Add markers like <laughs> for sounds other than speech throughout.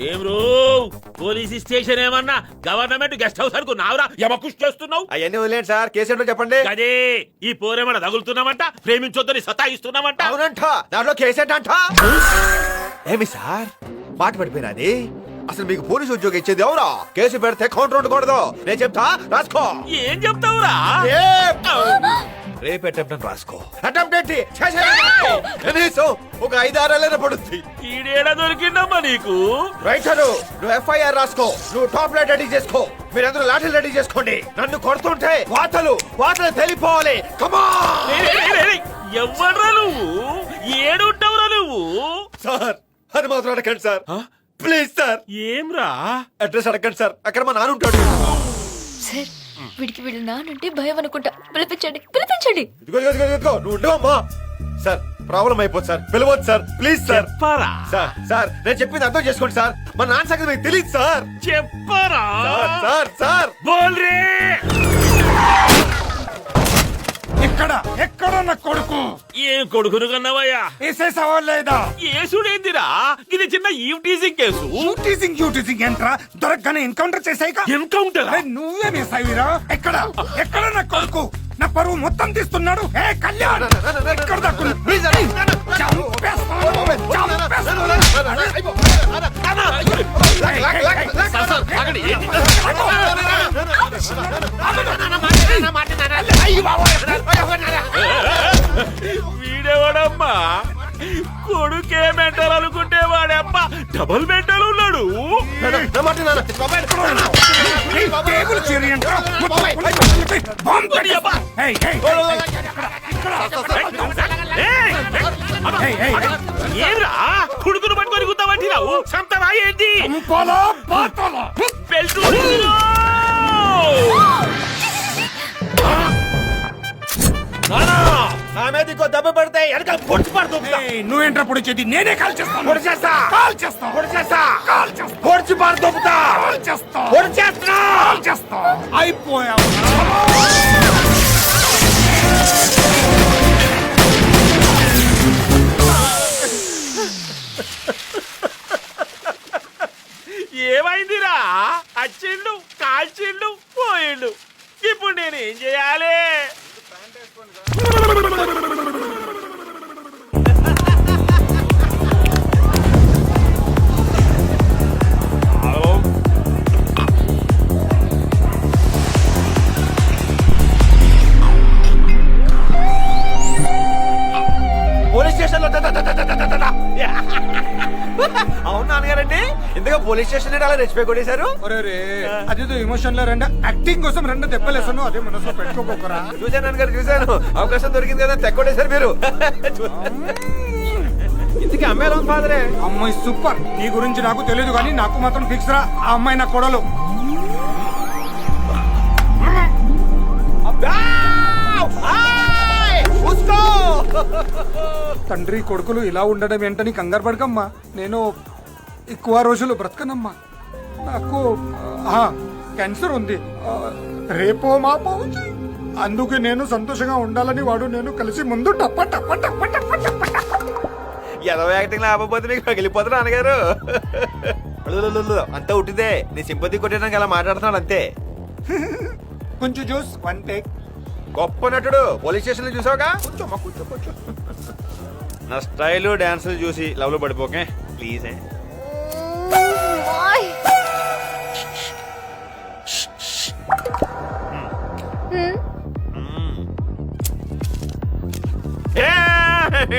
ఏం రో police station ఏమన్నా గవర్నమెంట్ గెస్ట్ హౌస్ అనుకున్నావురా యమకుష్ చేస్తున్నావు? అవన్నీ వదిలేండి సార్. కేసు ఏంటో చెప్పండి. అదే ఈ పోరేమన్నా తగులుతున్నామంట? ప్రేమించొద్దని సతాయిస్తున్నామంట? అవునంట. దాంట్లో కేసు ఏంటంట? ఏమి సార్? మాట పడిపోయినది? అసలు మీకు పోలీసు ఉద్యోగం ఇచ్చేది ఎవరా? కేసు పెడితే కౌంటర్ ఉండకూడదు. నేను చెప్తా రాసుకో. ఏం చెప్తావురా? రేపు అటెంప్ట్ రాసుకో. అటెంప్ట్ ఏంటి. కనీసం ఒక ఐదారేళ్ళైనా పడుద్ది. ఈడేడ దొరికిందమ్మా నీకు? రైటరు నువ్వు ఎఫ్ఐఆర్ రాసుకో. నువ్వు టాప్ లైట్ రెడీ చేసుకో. మీరందరూ లాఠీలు రెడీ చేసుకోండి. నన్ను కొడుతుంటే వాతలు వాతలు తెలిపోవాలి. కమా ఎవ్వడ్రా నువ్వు? ఏడుంటావురా నువ్వు? సార్ అది మాత్రం అడగండి సార్. Please sir. ఏంరా అడ్రస్ అడగండి సార్. అక్కడ మా నాన్న ఉంటాడు. సార్ వీడికి వీళ్ళు నానంటే భయం అనుకుంటా. పిలిపించండి పిలిపించండి. ఇదిగో ఇదిగో ఇదిగో, నువ్వు సార్ ప్రాబ్లం అయిపోతుంది సార్. పిలవద్దు సార్. Please sir. చెప్పరా? సార్ సార్ నేను చెప్పింది అర్థం చేసుకోండి సార్. మా నాన్న సంగతి మీకు తెలియదు సార్. చెప్పరా? Sir sir sir. బోల్ రే! ఇక్కడ ఎక్కడ నా కొడుకు ఏం కొడుకును కన్నావయ్యా వేసేసావా లేదా ఏసుడేందిరా ఇది చిన్న టీజింగ్ కేసు యూటీసింగ్ యూటీసింగ్ ఏంట్రా దొరకగానే ఎన్కౌంటర్ చేసాయిగా ఎన్కౌంటర్ నువ్వే అయ్యిరా ఎక్కడ ఎక్కడ నా కొడుకు నా పరువు మొత్తం తీస్తున్నాడు ఏ కళ్యాణ్ ఎక్కడ దాక్కున్నా? ప్లీజ్ చంపేస్తాను, వీడేవాడమ్మా కొడుకే మెంటల్ అనుకుంటే వాడమ్మా డబుల్ మెంటల్ ఉన్నాడు. ఏంరా కొడుకును పట్టుకొని గుద్దామంటున్నావు సంతరా ఏంటి? బెల్ట్ నా మీద ఇంకో దెబ్బ పడితే వెనకాల పొడిచి పడుతుంది నువ్వేంట్రా పొడిచేది నేనే కాల్ చేస్తాను పొడి చేస్తా. కాల్ చేస్తా. పొడి చేస్తా. కాల్ చేస్తా. పొడిచి పడుతుందా కాల్ చేస్తా. పొడి చేస్తున్నా కాల్ చేస్తా. అయిపోయావు. ఏమైందిరా? అచ్చిండు కాల్చిండు పోయిండు ఇప్పుడు నేను ఏం చేయాలి? もうもうもうもうもう。ఇంతగా పోలీస్ స్టేషన్ అలా రెచ్చిపోయి కొట్టేశారు? ఒరే అదేదో ఎమోషన్లో రెండు? యాక్టింగ్ కోసం రెండు దెబ్బలేసాను అదే మనసులో పెట్టుకోకరా. చూశాను నాన్నగారు చూశాను. అవకాశం దొరికింది కదా తెక్కొట్టేశారు మీరు. ఇంతకీ అమ్మాయిలో ఫాదరే? అమ్మాయి సూపర్. నీ గురించి నాకు తెలియదు కానీ నాకు మాత్రం ఫిక్స్ రా. ఆ అమ్మాయి నా కొడలు. తండ్రి కొడుకులు ఇలా ఉండడం ఏంటని కంగారు పడకమ్మా. నేను ఎక్కువ రోజులు బ్రతకనమ్మా. నాకు క్యాన్సర్ ఉంది. రేపో మాపో. అందుకే నేను సంతోషంగా ఉండాలని వాడు నేను కలిసి ముందు టప్ప టప్ప టప్ప టప్ప టప్ప. ఎదవ యాక్టింగ్ లేకపోతే మీకు పగిలిపోతారు నాన్నగారు. అంతా ఉట్టిదే. నీ సింపతి కొట్టడానికి అలా మాట్లాడుతున్నాడు అంతే. కొంచెం జ్యూస్ వన్ టేక్. గొప్ప నటుడు పోలీస్ స్టేషన్లో చూసావుగా? నా స్టైల్ డాన్సులు చూసి లవ్లో పడిపోకే. ప్లీజ్. ఓయ్.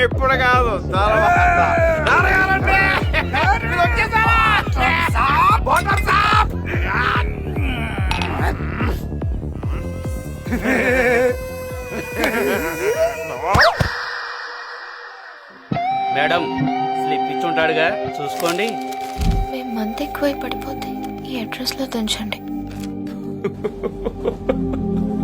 ఇప్పుడు కాదు! మేడం స్లిప్ ఇచ్చుంటాడుగా చూసుకోండి. మేము మంత్ ఎక్కువై పడిపోతే ఈ అడ్రస్లో దంచండి. <laughs>